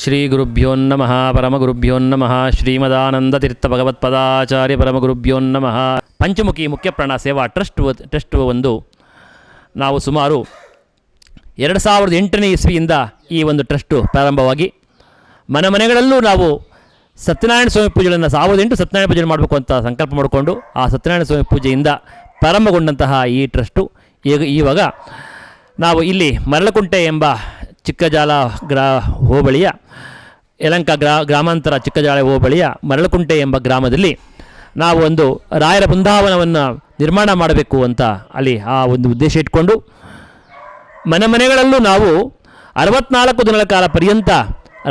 ಶ್ರೀ ಗುರುಭ್ಯೋ ನಮಃ ಪರಮಗುರುಭ್ಯೋ ನಮಃ ಶ್ರೀಮದಾನಂದತೀರ್ಥ ಭಗವತ್ಪದಾಚಾರ್ಯ ಪರಮಗುರುಭ್ಯೋ ನಮಃ. ಪಂಚಮುಖಿ ಮುಖ್ಯಪ್ರಾಣ ಸೇವಾ ಟ್ರಸ್ಟ್ ಟ್ರಸ್ಟ್ ಒಂದು. ನಾವು ಸುಮಾರು ಎರಡು ಸಾವಿರದ ಎಂಟನೇ ಇಸ್ವಿಯಿಂದ ಈ ಒಂದು ಟ್ರಸ್ಟು ಪ್ರಾರಂಭವಾಗಿ ಮನೆ ಮನೆಗಳಲ್ಲೂ ನಾವು ಸತ್ಯನಾರಾಯಣ ಸ್ವಾಮಿ ಪೂಜೆಗಳನ್ನು ಸಾವಿರದ ಎಂಟು ಸತ್ಯನಾರಾಯಣ ಪೂಜೆ ಮಾಡಬೇಕು ಅಂತ ಸಂಕಲ್ಪ ಮಾಡಿಕೊಂಡು ಆ ಸತ್ಯನಾರಾಯಣ ಸ್ವಾಮಿ ಪೂಜೆಯಿಂದ ಪ್ರಾರಂಭಗೊಂಡಂತಹ ಈ ಟ್ರಸ್ಟು. ಈಗ ಇವಾಗ ನಾವು ಇಲ್ಲಿ ಮರಳಕುಂಟೆ ಎಂಬ ಚಿಕ್ಕಜಾಲ ಗ್ರಾ ಹೋಬಳಿಯ ಯಲಂಕ ಗ್ರಾ, ಗ್ರಾಮಾಂತರ ಚಿಕ್ಕಜಾಳೆ ಹೋಬಳಿಯ ಮರಳಕುಂಟೆ ಎಂಬ ಗ್ರಾಮದಲ್ಲಿ ನಾವು ಒಂದು ರಾಯರ ಬೃಂದಾವನವನ್ನು ನಿರ್ಮಾಣ ಮಾಡಬೇಕು ಅಂತ ಅಲ್ಲಿ ಆ ಒಂದು ಉದ್ದೇಶ ಇಟ್ಕೊಂಡು ಮನೆ ಮನೆಗಳಲ್ಲೂ ನಾವು ಅರವತ್ನಾಲ್ಕು ದಿನಗಳ ಕಾಲ ಪರ್ಯಂತ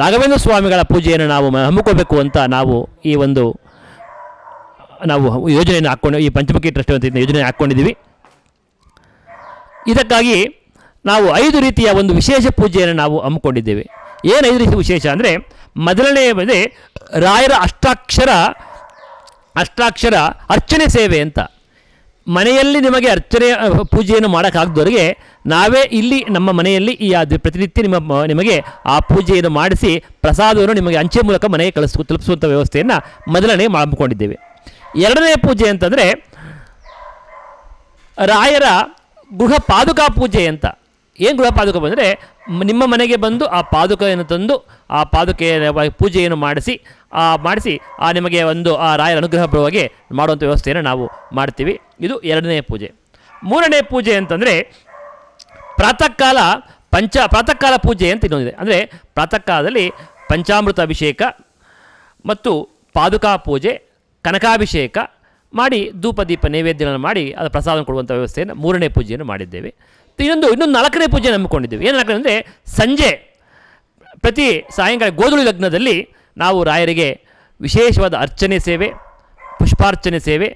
ರಾಘವೇಂದ್ರ ಸ್ವಾಮಿಗಳ ಪೂಜೆಯನ್ನು ನಾವು ಹಮ್ಮಿಕೋಬೇಕು ಅಂತ ನಾವು ಈ ಒಂದು ನಾವು ಯೋಜನೆಯನ್ನು ಹಾಕ್ಕೊಂಡು, ಈ ಪಂಚಮುಖಿ ಟ್ರಸ್ಟ್ ಅಂತ ಯೋಜನೆ ಹಾಕ್ಕೊಂಡಿದ್ದೀವಿ. ಇದಕ್ಕಾಗಿ ನಾವು ಐದು ರೀತಿಯ ಒಂದು ವಿಶೇಷ ಪೂಜೆಯನ್ನು ನಾವು ಹಮ್ಮಿಕೊಂಡಿದ್ದೇವೆ. ಏನು ಐದು ರೀತಿ ವಿಶೇಷ ಅಂದರೆ ಮೊದಲನೆಯದೇ ರಾಯರ ಅಷ್ಟಾಕ್ಷರ ಅಷ್ಟಾಕ್ಷರ ಅರ್ಚನೆ ಸೇವೆ ಅಂತ. ಮನೆಯಲ್ಲಿ ನಿಮಗೆ ಅರ್ಚನೆ, ಪೂಜೆಯನ್ನು ಮಾಡೋಕ್ಕಾಗದವರಿಗೆ ನಾವೇ ಇಲ್ಲಿ ನಮ್ಮ ಮನೆಯಲ್ಲಿ ಈ ಪ್ರತಿನಿತ್ಯ ನಿಮ್ಮ, ನಿಮಗೆ ಆ ಪೂಜೆಯನ್ನು ಮಾಡಿಸಿ ಪ್ರಸಾದವನ್ನು ನಿಮಗೆ ಅಂಚೆ ಮೂಲಕ ಮನೆಗೆ ಕಳಿಸ್ ತಲುಪಿಸುವಂಥ ವ್ಯವಸ್ಥೆಯನ್ನು ಮೊದಲನೇ ಮಾಡಿಕೊಂಡಿದ್ದೇವೆ. ಎರಡನೇ ಪೂಜೆ ಅಂತಂದರೆ ರಾಯರ ಗೃಹ ಪಾದುಕಾ ಪೂಜೆ ಅಂತ. ಏನು ಗೃಹ ಪಾದುಕ ಬಂದರೆ ನಿಮ್ಮ ಮನೆಗೆ ಬಂದು ಆ ಪಾದುಕೆಯನ್ನು ತಂದು, ಆ ಪಾದುಕೆಯ ಪೂಜೆಯನ್ನು ಮಾಡಿಸಿ, ಆ ಮಾಡಿಸಿ, ಆ ನಿಮಗೆ ಒಂದು, ಆ ರಾಯರ ಅನುಗ್ರಹ ಬರುವಾಗೆ ಮಾಡುವಂಥ ವ್ಯವಸ್ಥೆಯನ್ನು ನಾವು ಮಾಡ್ತೀವಿ. ಇದು ಎರಡನೇ ಪೂಜೆ. ಮೂರನೇ ಪೂಜೆ ಅಂತಂದರೆ ಪ್ರಾತಃ ಕಾಲ ಪಂಚ ಪ್ರಾತಃ ಕಾಲ ಪೂಜೆ ಅಂತ ಇನ್ನೊಂದಿದೆ. ಅಂದರೆ ಪ್ರಾತಃ ಕಾಲದಲ್ಲಿ ಪಂಚಾಮೃತ ಅಭಿಷೇಕ ಮತ್ತು ಪಾದುಕಾ ಪೂಜೆ, ಕನಕಾಭಿಷೇಕ ಮಾಡಿ ಧೂಪ ದೀಪ ನೈವೇದ್ಯಗಳನ್ನು ಮಾಡಿ ಅದು ಪ್ರಸಾದ ಕೊಡುವಂಥ ವ್ಯವಸ್ಥೆಯನ್ನು ಮೂರನೇ ಪೂಜೆಯನ್ನು ಮಾಡಿದ್ದೇವೆ. ಇನ್ನೊಂದು ಇನ್ನೊಂದು ನಾಲ್ಕನೇ ಪೂಜೆ ನಂಬಿಕೊಂಡಿದ್ದೀವಿ. ಏನು ನಾಲ್ಕನೇ ಅಂದರೆ ಸಂಜೆ ಪ್ರತಿ ಸಾಯಂಕಾಲ ಗೋಧುಳಿ ಲಗ್ನದಲ್ಲಿ ನಾವು ರಾಯರಿಗೆ ವಿಶೇಷವಾದ ಅರ್ಚನೆ ಸೇವೆ, ಪುಷ್ಪಾರ್ಚನೆ ಸೇವೆ,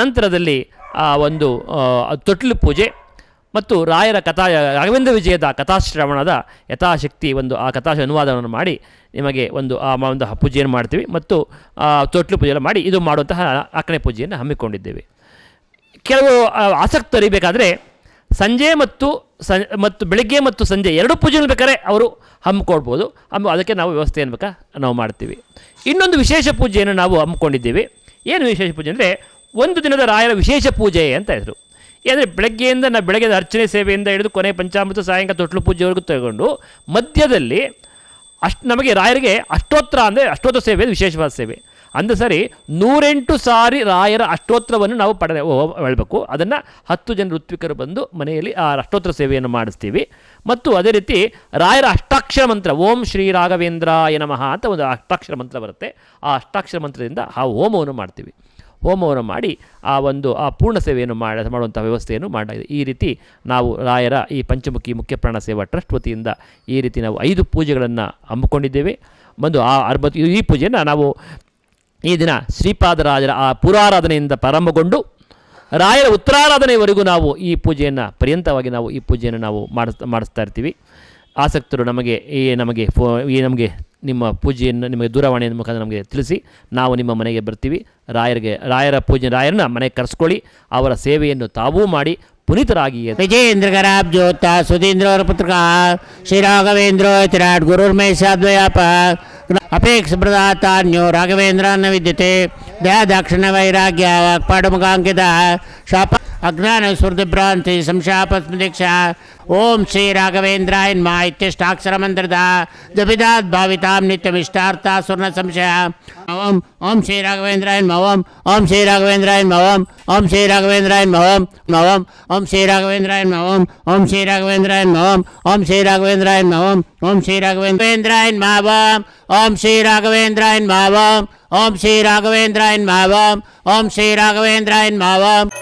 ನಂತರದಲ್ಲಿ ಆ ಒಂದು ತೊಟ್ಲು ಪೂಜೆ ಮತ್ತು ರಾಯರ ಕಥಾ, ರಾಘವೇಂದ್ರ ವಿಜಯದ ಕಥಾಶ್ರವಣದ ಯಥಾಶಕ್ತಿ ಒಂದು, ಆ ಕಥಾ ಅನುವಾದವನ್ನು ಮಾಡಿ ನಿಮಗೆ ಒಂದು, ಆ ಒಂದು ಪೂಜೆಯನ್ನು ಮಾಡ್ತೀವಿ. ಮತ್ತು ತೊಟ್ಲು ಪೂಜೆಯನ್ನು ಮಾಡಿ ಇದು ಮಾಡುವಂತಹ ನಾಲ್ಕನೇ ಪೂಜೆಯನ್ನು ಹಮ್ಮಿಕೊಂಡಿದ್ದೇವೆ. ಕೆಲವು ಆಸಕ್ತರಿಬೇಕಾದರೆ ಆಸಕ್ತರು ಬೇಕಾದರೆ ಸಂಜೆ ಮತ್ತು ಸ, ಮತ್ತು ಬೆಳಗ್ಗೆ ಮತ್ತು ಸಂಜೆ ಎರಡು ಪೂಜೆಗಳು ಬೇಕಾದ್ರೆ ಅವರು ಹಮ್ಮಿಕೊಡ್ಬೋದು ಹಮ್ಮ ಅದಕ್ಕೆ ನಾವು ವ್ಯವಸ್ಥೆ ನಾವು ಮಾಡ್ತೀವಿ. ಇನ್ನೊಂದು ವಿಶೇಷ ಪೂಜೆಯನ್ನು ನಾವು ಹಮ್ಮಿಕೊಂಡಿದ್ದೀವಿ. ಏನು ವಿಶೇಷ ಪೂಜೆ ಅಂದರೆ ಒಂದು ದಿನದ ರಾಯರ ವಿಶೇಷ ಪೂಜೆ ಅಂತ ಹೆಸರು. ಅಂದರೆ ಬೆಳಗ್ಗೆಯಿಂದ ನಾವು ಬೆಳಗ್ಗೆ ಅರ್ಚನೆ ಸೇವೆಯಿಂದ ಹಿಡಿದು ಕೊನೆ ಪಂಚಾಮೃತ, ಸಾಯಂಕಾಲ ತೊಟ್ಲು ಪೂಜೆವರೆಗೂ ತಗೊಂಡು ಮಧ್ಯದಲ್ಲಿ ಅಷ್ಟು ನಮಗೆ ರಾಯರಿಗೆ ಅಷ್ಟೋತ್ತರ ಅಂದರೆ ಅಷ್ಟೋತ್ತರ ಸೇವೆ, ವಿಶೇಷವಾದ ಸೇವೆ. ಅಂದ ಸರಿ ನೂರೆಂಟು ಸಾರಿ ರಾಯರ ಅಷ್ಟೋತ್ರವನ್ನು ನಾವು ಪಡೆದ ಹೇಳಬೇಕು. ಅದನ್ನು ಹತ್ತು ಜನ ಋತ್ವಿಕರು ಬಂದು ಮನೆಯಲ್ಲಿ ಆ ಅಷ್ಟೋತ್ತರ ಸೇವೆಯನ್ನು ಮಾಡಿಸ್ತೀವಿ. ಮತ್ತು ಅದೇ ರೀತಿ ರಾಯರ ಅಷ್ಟಾಕ್ಷರ ಮಂತ್ರ, ಓಂ ಶ್ರೀ ರಾಘವೇಂದ್ರಾಯ ನಮಃ ಅಂತ ಒಂದು ಅಷ್ಟಾಕ್ಷರ ಮಂತ್ರ ಬರುತ್ತೆ. ಆ ಅಷ್ಟಾಕ್ಷರ ಮಂತ್ರದಿಂದ ಆ ಹೋಮವನ್ನು ಮಾಡ್ತೀವಿ. ಹೋಮವನ್ನು ಮಾಡಿ ಆ ಒಂದು, ಆ ಪೂರ್ಣ ಸೇವೆಯನ್ನು ಮಾಡ ಮಾಡುವಂಥ ವ್ಯವಸ್ಥೆಯನ್ನು ಮಾಡಿದೆ ಈ ರೀತಿ ನಾವು ರಾಯರ ಈ ಪಂಚಮುಖಿ ಮುಖ್ಯ ಪ್ರಾಣ ಸೇವಾ ಟ್ರಸ್ಟ್ ವತಿಯಿಂದ ಈ ರೀತಿ ನಾವು ಐದು ಪೂಜೆಗಳನ್ನು ಹಮ್ಮಿಕೊಂಡಿದ್ದೇವೆ. ಒಂದು ಆ ಅರ್ಬತ್ ಈ ಪೂಜೆಯನ್ನು ನಾವು ಈ ದಿನ ಶ್ರೀಪಾದರಾಜರ ಆ ಪುರಾರಾಧನೆಯಿಂದ ಪ್ರಾರಂಭಗೊಂಡು ರಾಯರ ಉತ್ತರಾರಾಧನೆವರೆಗೂ ನಾವು ಈ ಪೂಜೆಯನ್ನು, ಪರ್ಯಂತವಾಗಿ ನಾವು ಈ ಪೂಜೆಯನ್ನು ನಾವು ಮಾಡಿಸ್ತಾ ಮಾಡಿಸ್ತಾ ಇರ್ತೀವಿ. ಆಸಕ್ತರು ನಮಗೆ ಈ ನಮಗೆ ಫೋ, ಈ ನಮಗೆ ನಿಮ್ಮ ಪೂಜೆಯನ್ನು, ನಿಮಗೆ ದೂರವಾಣಿಯ ಮುಖಾಂತರ ನಮಗೆ ತಿಳಿಸಿ ನಾವು ನಿಮ್ಮ ಮನೆಗೆ ಬರ್ತೀವಿ. ರಾಯರಿಗೆ, ರಾಯರ ಪೂಜೆ, ರಾಯರನ್ನ ಮನೆಗೆ ಕರೆಸ್ಕೊಳ್ಳಿ. ಅವರ ಸೇವೆಯನ್ನು ತಾವೂ ಮಾಡಿ ಪುನೀತರಾಗಿ ವಿಜಯೇಂದ್ರ ಗರಾಬ್ ಜ್ಯೋತ, ಸುಧೀಂದ್ರ ಅವರ ಪುತ್ರಕ, ಶ್ರೀ ರಾಘವೇಂದ್ರ ತಿರಾಟ್ ಗುರುರ್ ಅಪೇಕ್ಷಪ್ರದಾತಾನ್ಯೋ ರಾಘವೇಂದ್ರನ್ನ ವಿದ್ಯತೆ ದಯಾದಾಕ್ಷಿಣ್ಯ ವೈರಾಗ್ಯ ಪಾಡುಮುಖಾಂಕಿತ ಶಾಪ अज्ञानस्मृतिभ्रान्ति ओम श्री श्रीराघवेन्द्राय मा ओम श्री भावितां नित्यमिष्टार्था ओम श्री ॐ श्रीराघवेन्द्राय मवम् ओम श्रीराघवेन्द्राय मवम् ॐ ओम श्री मवम् ॐ ओम श्री ॐ श्रीराघवेन्द्राय ओम श्री श्रीराघवेन्द्राय मवम् ओम श्रीराघवेन्द्राय मावाम् ॐ ओम श्री ॐ श्रीराघवेन्द्राय ओम श्री राघवेन्द्राय मावाम्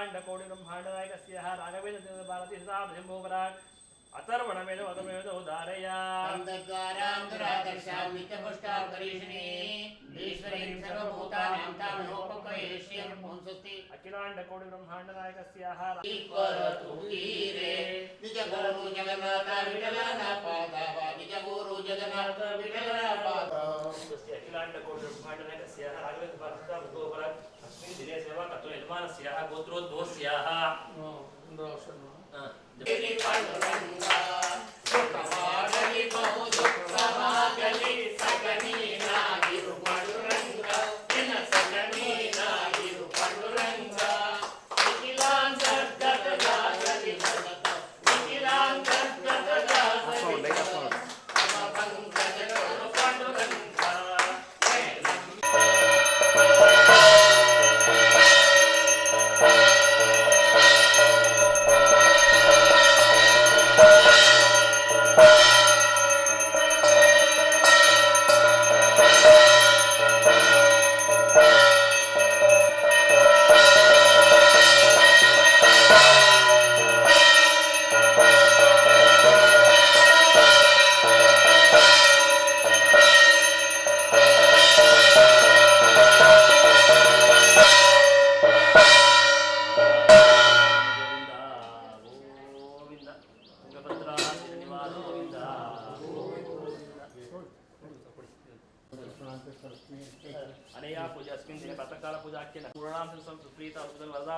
ब्रह्माण्डकोटिब्रह्माण्डनायकस्यः राघवेन्द्रभारतीसदाभ्यम्भोपराट् अतर्वणमेव अतमेव अखिलाण्डकोटिब्रह्माण्डनायकस्याः अखिलाण्डकोटिब्रह्माण्डनायकस्याः राघवेन्द्रभारतीसदाभ्यम्भोपराट् यजमानस्याः हाँ। गोत्रोद्भवस्याः अनया पूजा अस्मिन् दिने प्रातःकालपूजा आख्येन पूर्णां सुप्रीता वरदा